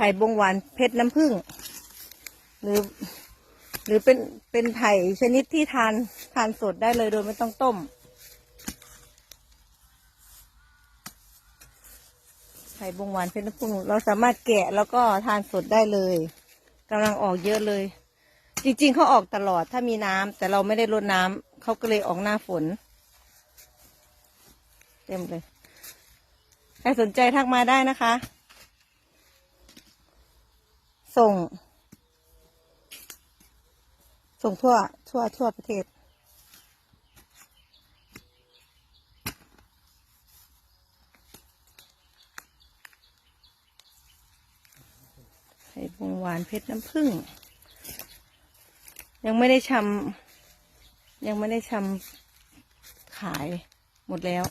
ไผ่บงหวานเพชรน้ำผึ้งหรือ หรือเป็นเป็นไผ่ชนิดที่ทานทานสดได้เลยโดยไม่ต้องต้ม ไผ่บงหวานเพชรน้ำผึ้งเราสามารถแกะแล้วก็ทานสดได้เลยกำลังออกเยอะเลย จริงๆเขาออกตลอดถ้ามีน้ำแต่เราไม่ได้รดน้ำเขาก็เลยออกหน้าฝน เต็มเลยใครสนใจทักมาได้นะคะ ส่ง ส่งทั่ว ทั่ว ทั่วประเทศไข่พงหวานเพชรน้ำผึ้ง ยังไม่ได้ชำยังไม่ได้ชำขายหมดแล้ว